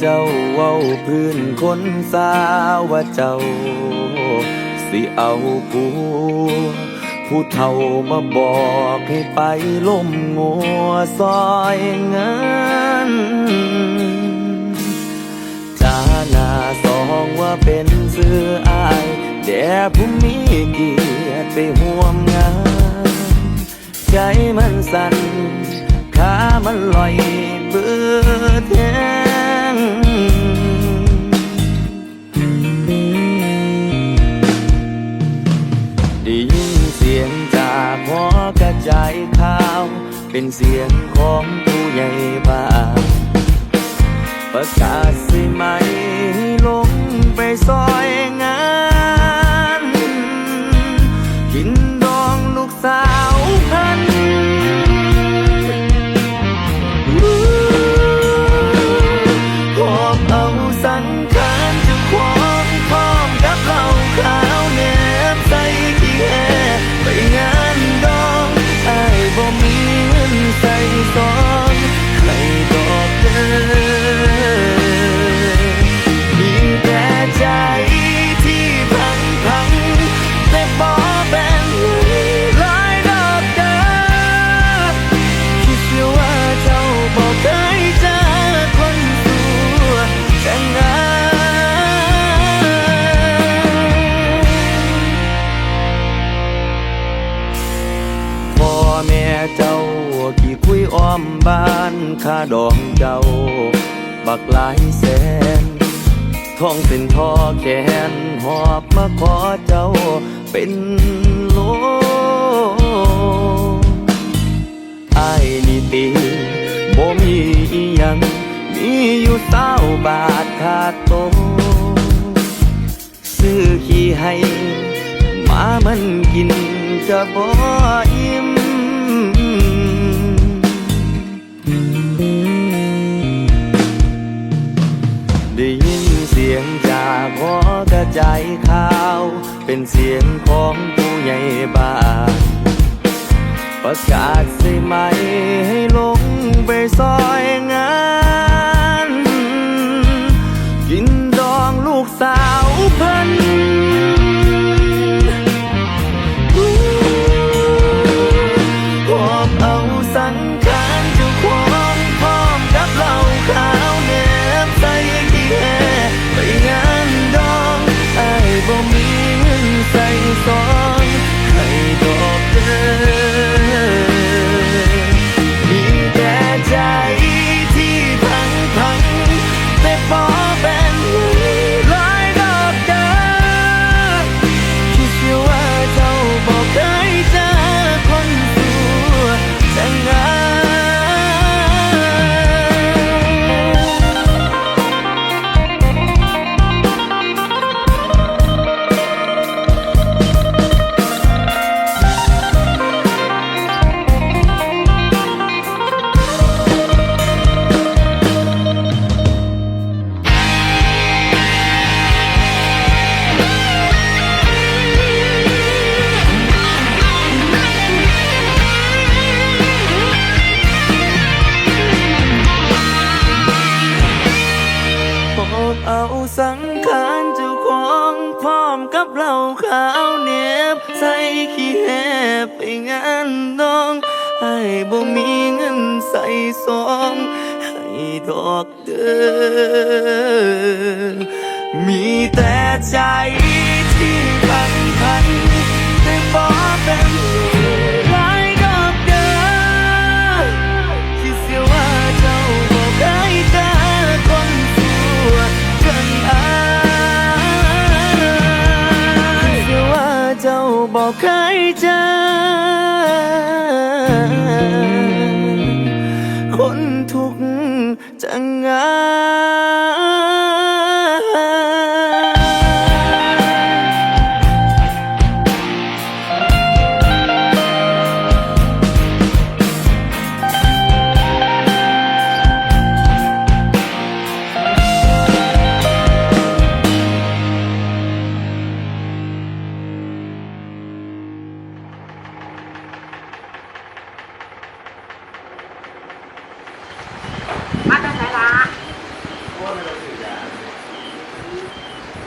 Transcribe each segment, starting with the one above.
เจ้าว่าพื้นคนสาวว่าเจ้า สิเอาผัวผู้เฒ่ามาบอกให้ไปล่มงัวซอยเงินจาหน้าสองว่าเป็นเสื้ออายแต่ผู้มีเกียรติไปห่วมงาน ใจมันสั่นขามันลอยเบื่อแท้ เป็นเสียงของผู้ใหญ่บ้านประกาศสิไหมให้ลงไปซ้อน ค่าดองเจ้า บักหลายแสนท้องเป็นท่อแขนหอบมาขอเจ้าเป็นโลไอ้นี่ตีบ่มีอิหยัง มีอยู่เศร้าบาทขาดโตซื้อขี้ให้ มามันกินจะบ่อิ่มากหอกระจายข่าว เป็นเสียงของผู้ใหญ่บ้านประกาศใช่ไหมให้ลงไปซอยงาน ใส่ขี้แหบไปงานน้องให้บ่มีเงินใส่ซองให้ดอกเด้อมีแต่ใจที่พันพันแต่บ่ ใครเจอคนทุกข์จะงา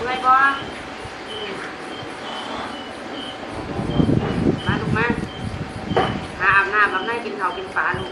เม่อยบ่มาลูกมาหาอาบน้ำอาบน้ำกินข้าวกินปลาลูก